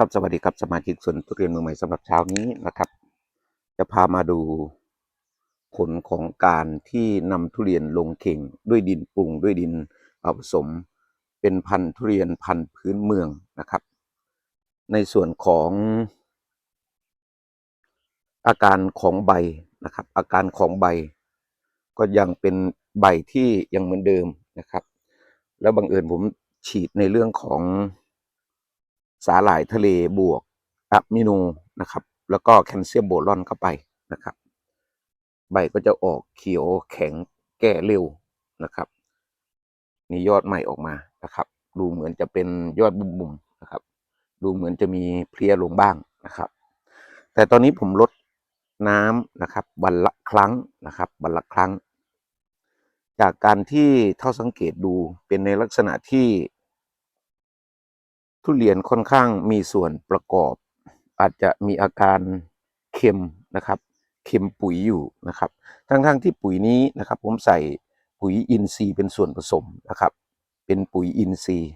ครับสวัสดีครับสมาชิกสวนทุเรียนมือใหม่สำหรับเช้านี้นะครับ จะพามาดูผลของการที่นำทุเรียนลงเข่งด้วยดินปรุงด้วยดินผสม เป็นพันธุ์ทุเรียนพันธุ์พื้นเมืองนะครับ ในส่วนของอาการของใบนะครับ อาการของใบ ก็ยังเป็นใบที่ยังเหมือนเดิมนะครับ แล้วบังเอิญผมฉีดในเรื่องของ สาหร่ายทะเลบวกอะมิโนนะครับ แล้วก็แคลเซียมโบรอนเข้าไปนะครับ ใบก็จะออกเขียวแข็งแก่เร็วนะครับนี่ยอดใหม่ออกมานะครับ ดูเหมือนจะเป็นยอดบุ่มๆนะครับ ดูเหมือนจะมีเพลียลงบ้างนะครับ แต่ตอนนี้ผมลดน้ำนะครับวันละครั้งนะครับวันละครั้ง จากการที่เท่าสังเกตดูเป็นในลักษณะที่ ทุเรียนค่อนข้างมีส่วนประกอบ อาจจะมีอาการเค็มนะครับ เค็มปุ๋ยอยู่นะครับ ทั้งๆที่ปุ๋ยนี้นะครับ ผมใส่ปุ๋ยอินทรีย์เป็นส่วนผสมนะครับ เป็นปุ๋ยอินทรีย์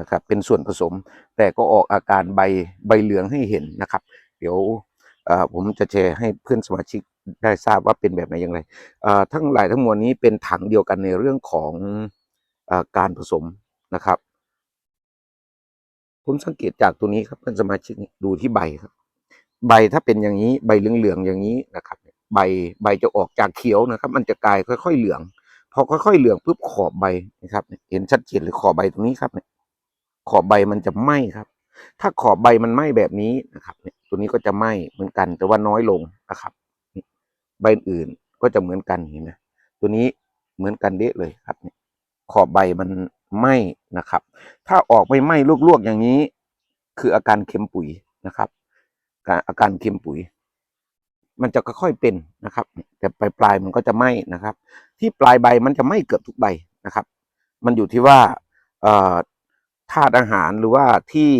นะครับ เป็นส่วนผสม แต่ก็ออกอาการใบใบเหลืองให้เห็นนะครับ เดี๋ยวผมจะแชร์ให้เพื่อนสมาชิกได้ทราบว่าเป็นแบบไหนอย่างไรทั้งหลายทั้งมวลนี้เป็นถังเดียวกันในเรื่องของอการผสมนะครับ ผมสังเกตจากตัวนี้ครับเพื่อนสมาชิกดูที่ใบครับ ใบถ้าเป็นอย่างนี้ใบเหลืองๆอย่างนี้นะครับ ใบใบจะออกจากเขียวนะครับ มันจะกลายค่อย ๆเหลือง พอค่อยๆเหลืองปุ๊บขอบใบนะครับ เห็นชัดเจนเลยขอบใบตรงนี้ครับเนี่ยขอบใบมันจะไหม้ครับ ถ้าขอบใบมันไหม้แบบนี้นะครับเนี่ยตัวนี้ก็จะไหม้เหมือนกัน แต่ว่าน้อยลงนะครับ ใบอื่นก็จะเหมือนกันเห็นไหมตัวนี้เหมือนกันเดะเลยครับเนี่ยขอบใบมัน ไหม้นะครับ ถ้าออกไม่ไหม้ลวกๆอย่างนี้ คืออาการเค็มปุ๋ยนะครับอาการเค็มปุ๋ย มันจะค่อยๆเป็นนะครับ แต่ปลายปลายมันก็จะไหม้นะครับ ที่ปลายใบมันจะไหม้เกือบทุกใบนะครับ มันอยู่ที่ว่าธาตุอาหารหรือว่าที่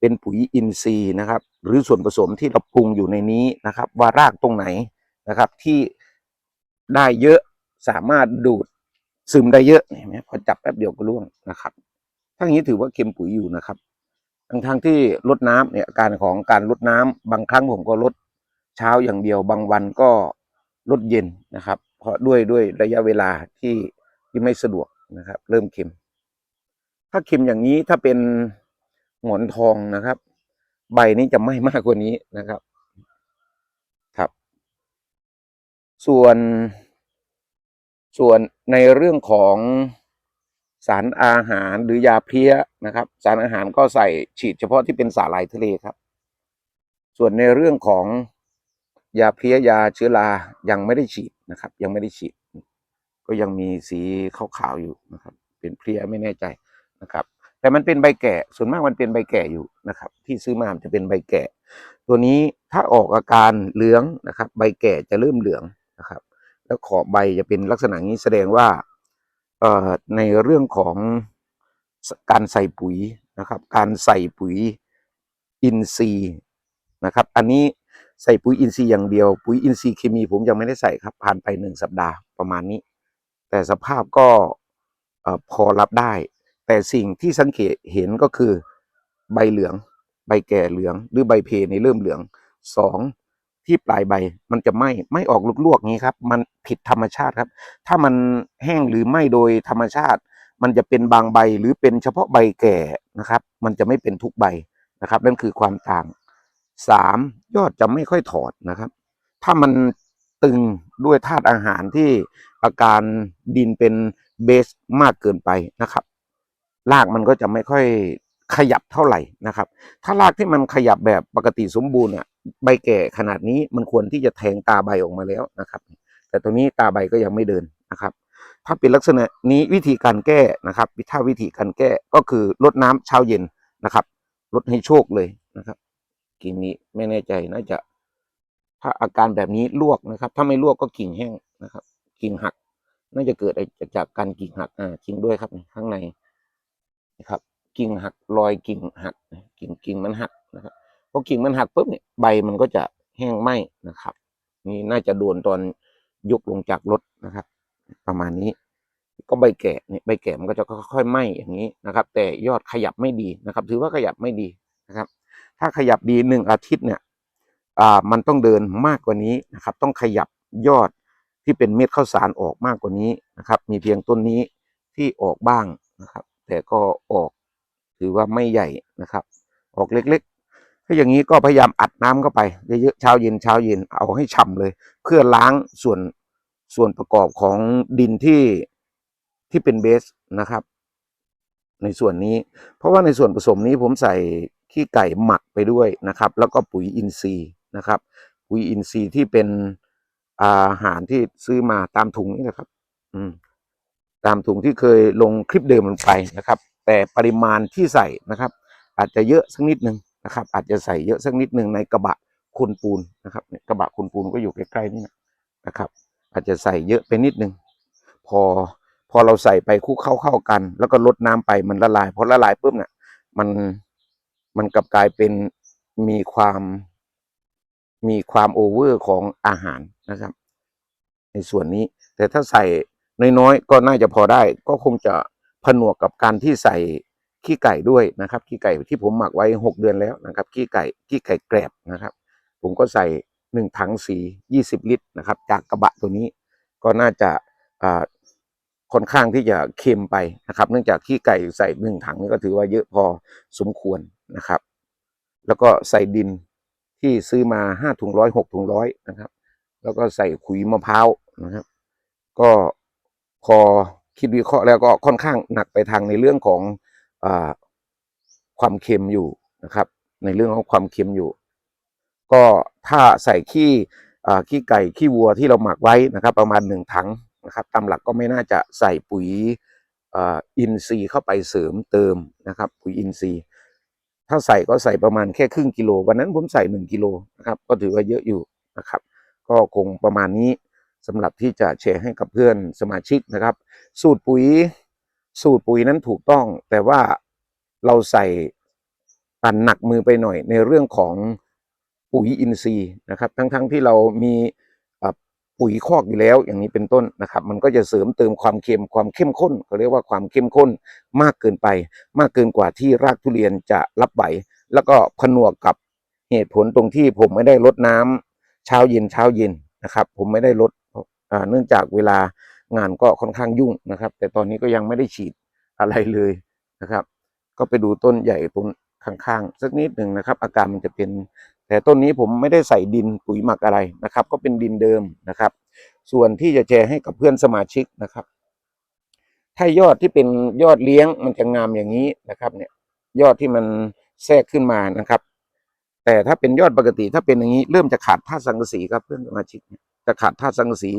เป็นปุ๋ยอินทรีย์นะครับ หรือส่วนผสมที่เราปรุงอยู่ในนี้นะครับ ว่ารากตรงไหนนะครับที่ได้เยอะสามารถดูด ซึมได้เยอะเห็นไหมพอจับแป๊บเดียวก็ร่วงนะครับถ้งนี้ถือว่าเค็มปุ๋ยอยู่นะครับทั้งทางที่ลดน้ำเนี่ยการของการลดน้ำบางครั้งผมก็ลดเช้าอย่างเดียว บางวันก็ลดเย็นนะครับ เพราะด้วยด้วยระยะเวลาที่ที่ไม่สะดวกนะครับ เริ่มเค็ม ถ้าเค็มอย่างนี้ถ้าเป็นหงอนทองนะครับ ใบนี้จะไม้มากกว่านี้นะครับครับ ส่วน ส่วนในเรื่องของสารอาหารหรือยาเพลี้ยนะครับ สารอาหารก็ใส่ฉีดเฉพาะที่เป็นสาหร่ายทะเลครับ ส่วนในเรื่องของยาเพลี้ยยาเชื้อรายังไม่ได้ฉีดนะครับ ยังไม่ได้ฉีด ก็ยังมีสีขาวๆอยู่นะครับ เป็นเพลี้ยไม่แน่ใจนะครับ แต่มันเป็นใบแก่ส่วนมากมันเป็นใบแก่อยู่นะครับ ที่ซื้อมามันจะเป็นใบแก่ ตัวนี้ถ้าออกอาการเหลืองนะครับ ใบแก่จะเริ่มเหลืองนะครับ แล้วขอบใบจะเป็นลักษณะนี้แสดงว่าในเรื่องของการใส่ปุ๋ยนะครับ การใส่ปุ๋ยอินทรีย์นะครับ อันนี้ใส่ปุ๋ยอินทรีย์อย่างเดียว ปุ๋ยอินทรีย์เคมีผมยังไม่ได้ใส่ครับ ผ่านไปหนึ่งสัปดาห์ประมาณนี้ แต่สภาพก็พอรับได้ แต่สิ่งที่สังเกตเห็นก็คือใบเหลือง ใบแก่เหลือง หรือใบเพในเริ่มเหลืองสอง ที่ปลายใบ มันจะไหม้ไม่ออกลวกๆงี้ครับ มันผิดธรรมชาติครับ ถ้ามันแห้งหรือไหม้โดยธรรมชาติ มันจะเป็นบางใบหรือเป็นเฉพาะใบแก่นะครับ มันจะไม่เป็นทุกใบนะครับ นั่นคือความต่างสามยอดจะไม่ค่อยถอดนะครับ ถ้ามันตึงด้วยธาตุอาหารที่อาการดินเป็นเบสมากเกินไปนะครับรากมันก็จะไม่ค่อยขยับเท่าไหร่นะครับ ถ้ารากที่มันขยับแบบปกติสมบูรณ์อะ ใบแก่ขนาดนี้มันควรที่จะแทงตาใบออกมาแล้วนะครับ แต่ตัวนี้ตาใบก็ยังไม่เดินนะครับ ถ้าเป็นลักษณะนี้วิธีการแก้นะครับถ้าวิธีการแก้ก็คือลดน้ำเช้าเย็นนะครับลดให้โชคเลยนะครับกิ่งนี้ไม่แน่ใจน่าจะ ถ้าอาการแบบนี้ลวกนะครับ ถ้าไม่ลวกก็กิ่งแห้งนะครับ กิ่งหัก น่าจะเกิดจากการกิ่งหักอ่าจริงด้วยครับข้างในนะครับ กิ่งหักรอยกิ่งหัก กิ่งกิ่งมันหักนะครับ อกิ่งมันหักปุ๊บเนี่ยใบมันก็จะแห้งไหม้นะครับ นี่น่าจะโดนตอนยกลงจากรถนะครับ ประมาณนี้ ก็ใบแก่เนี่ยใบแก่มันก็จะค่อยๆไหม้อย่างนี้นะครับ แต่ยอดขยับไม่ดีนะครับ ถือว่าขยับไม่ดีนะครับ ถ้าขยับดีหนึ่งอาทิตย์เนี่ยอ่ามันต้องเดินมากกว่านี้นะครับ ต้องขยับยอดที่เป็นเม็ดข้าวสารออกมากกว่านี้นะครับ มีเพียงต้นนี้ที่ออกบ้างนะครับ แต่ก็ออกถือว่าไม่ใหญ่นะครับ ออกเล็กๆ ถ้าอย่างนี้ก็พยายามอัดน้ำเข้าไปเยอะๆเช้าเย็นเช้าเย็นเอาให้ฉ่ำเลย เพื่อล้างส่วนส่วนประกอบของดินที่ที่เป็นเบสนะครับ ในส่วนนี้ เพราะว่าในส่วนผสมนี้ผมใส่ขี้ไก่หมักไปด้วยนะครับ แล้วก็ปุ๋ยอินทรีย์นะครับ ปุ๋ยอินทรีย์ที่เป็นอาหารที่ซื้อมาตามถุงนี่นะครับ อืม ตามถุงที่เคยลงคลิปเดิมลงไปนะครับ แต่ปริมาณที่ใส่นะครับ อาจจะเยอะสักนิดหนึ่ง นะครับ อาจจะใส่เยอะสักนิดหนึ่งในกระบะคนปูนนะครับเนี่ยกระบะคนปูนก็อยู่ใกล้ๆนี่นะนะครับ อาจจะใส่เยอะไปนิดหนึ่งพอพอเราใส่ไปคลุกเข้าเข้ากัน แล้วก็ลดน้ำไปมันละลายพอละลายปุ๊บเนี่ยมันมันกลับกลายเป็นมีความมีความโอเวอร์ของอาหารนะครับ ในส่วนนี้ แต่ถ้าใส่น้อยๆก็น่าจะพอได้ ก็คงจะผนวกกับการที่ใส่ ขี้ไก่ด้วยนะครับ ขี้ไก่ที่ผมหมักไว้หกเดือนแล้วนะครับ ขี้ไก่ขี้ไก่แกรบนะครับ ผมก็ใส่หนึ่งถังสียี่สิบลิตรนะครับ จากกระบะตัวนี้ก็น่าจะอ่าค่อนข้างที่จะเค็มไปนะครับ เนื่องจากขี้ไก่ใส่หนึ่งถังนี่ก็ถือว่าเยอะพอสมควรนะครับ แล้วก็ใส่ดินที่ซื้อมาห้าถุงร้อยหกถุงร้อยนะครับ แล้วก็ใส่ขุยมะพร้าวนะครับ ก็พอคิดวิเคราะห์แล้วก็ค่อนข้างหนักไปทางในเรื่องของ ความเค็มอยู่นะครับ ในเรื่องของความเค็มอยู่ ก็ถ้าใส่ขี้ขี้ไก่ขี้วัวที่เราหมักไว้นะครับ ประมาณหนึ่งถังนะครับตามหลักก็ไม่น่าจะใส่ปุ๋ยอินทรีย์เข้าไปเสริมเติมนะครับ ปุ๋ยอินทรีย์ ถ้าใส่ก็ใส่ประมาณแค่ครึ่งกิโล วันนั้นผมใส่หนึ่งกิโลนะครับก็ถือว่าเยอะอยู่นะครับ ก็คงประมาณนี้สำหรับที่จะแชร์ให้กับเพื่อนสมาชิกนะครับ สูตรปุ๋ย สูตรปุ๋ยนั้นถูกต้อง แต่ว่าเราใส่อันหนักมือไปหน่อยในเรื่องของปุ๋ยอินทรีย์นะครับ ทั้งๆที่เรามีปุ๋ยคอกอยู่แล้วอย่างนี้เป็นต้นนะครับ มันก็จะเสริมเติมความเค็มความเข้มข้นเขาเรียกว่าความเข้มข้นมากเกินไป มากเกินกว่าที่รากทุเรียนจะรับไหวแล้วก็ผนวกกับเหตุผลตรงที่ผมไม่ได้ลดน้ำเช้าเย็นเช้าเย็นนะครับ ผมไม่ได้ลดเนื่องจากเวลา งานก็ค่อนข้างยุ่งนะครับ แต่ตอนนี้ก็ยังไม่ได้ฉีดอะไรเลยนะครับ ก็ไปดูต้นใหญ่ตรงข้างๆสักนิดหนึ่งนะครับ อาการมันจะเป็น แต่ต้นนี้ผมไม่ได้ใส่ดินปุ๋ยหมักอะไรนะครับ ก็เป็นดินเดิมนะครับ ส่วนที่จะแชร์ให้กับเพื่อนสมาชิกนะครับ ถ้ายอดที่เป็นยอดเลี้ยงมันจะงามอย่างนี้นะครับ เนี่ย ยอดที่มันแทรกขึ้นมานะครับ แต่ถ้าเป็นยอดปกติถ้าเป็นอย่างนี้เริ่มจะขาดธาตุสังกะสีครับเพื่อนสมาชิกจะขาดธาตุสังกะสี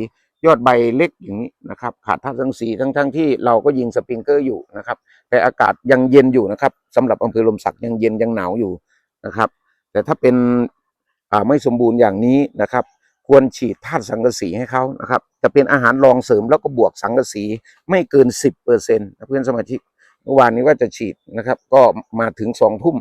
ยอดใบเล็กอย่างนี้นะครับ ขาดธาตุสังกะสีทั้งๆทที่เราก็ยิงสปริงเกอร์อยู่นะครับ แต่อากาศยังเย็นอยู่นะครับสำหรับอำเภอลมศักดิ์ยังเย็นยังหนาวอยู่นะครับ แต่ถ้าเป็นไม่สมบูรณ์อย่างนี้นะครับ ควรฉีดธาตุสังกะสีให้เขานะครับจะเป็นอาหารรองเสริมแล้วก็บวกสังกะสีไม่เกินสิบเปอร์เซ็นต์เพื่อนสมาชิกเมื่อวานนี้ว่าจะฉีดนะครับ ก็มาถึงสองทุ่ม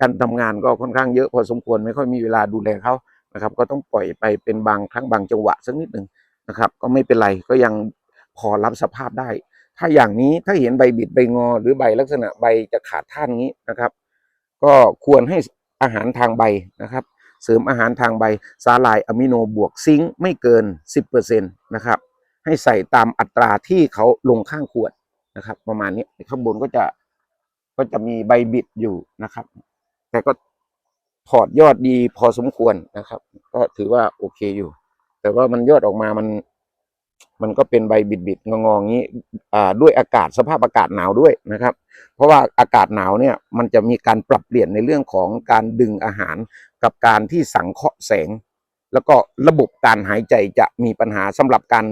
การทำงานก็ค่อนข้างเยอะพอสมควรไม่ค่อยมีเวลาดูแลเขานะครับ ก็ต้องปล่อยไปเป็นบางครั้งบางจังหวะสักนิดหนึ่ง นะครับ ก็ไม่เป็นไรก็ยังพอรับสภาพได้ ถ้าอย่างนี้ถ้าเห็นใบบิดใบงอ หรือใบลักษณะใบจะขาดท่านนี้นะครับ ก็ควรให้อาหารทางใบนะครับ เสริมอาหารทางใบสาลายอะมิโนบวกซิงค์ไม่เกิน 10%นะครับให้ใส่ตามอัตราที่เขาลงข้างขวดนะครับ ประมาณนี้ข้างบนก็จะก็จะมีใบบิดอยู่นะครับ แต่ก็ถอดยอดดีพอสมควรนะครับ ก็ถือว่าโอเคอยู่ แต่ว่ามันยอดออกมามัน มันก็เป็นใบบิดๆงองๆอย่างนี้อ่าด้วยอากาศสภาพอากาศหนาวด้วยนะครับ เพราะว่าอากาศหนาวเนี่ย มันจะมีการปรับเปลี่ยนในเรื่องของการดึงอาหารกับการที่สังเคราะห์แสง แล้วก็ระบบการหายใจจะมีปัญหาสำหรับการ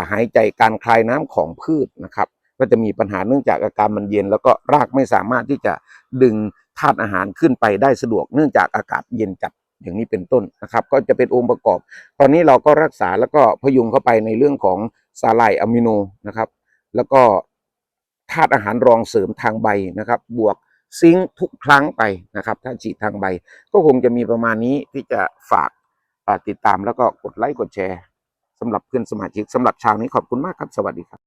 าหายใจการคลายน้ำของพืชนะครับ ก็จะมีปัญหาเนื่องจากอาการมันเย็น แล้วก็รากไม่สามารถที่จะดึงธาตุอาหารขึ้นไปได้สะดวกเนื่องจากอากาศเย็นจัด อย่างนี้เป็นต้นนะครับ ก็จะเป็นองค์ประกอบ ตอนนี้เราก็รักษาแล้วก็พยุงเข้าไปในเรื่องของสาหร่ายอะมิโนนะครับ แล้วก็ธาตุอาหารรองเสริมทางใบนะครับ บวกซิงค์ทุกครั้งไปนะครับ ถ้าฉีดทางใบ ก็คงจะมีประมาณนี้ที่จะฝากติดตามแล้วก็กดไลค์กดแชร์สำหรับเพื่อนสมาชิกสำหรับเชาวนี้ขอบคุณมากครับสวัสดีครับ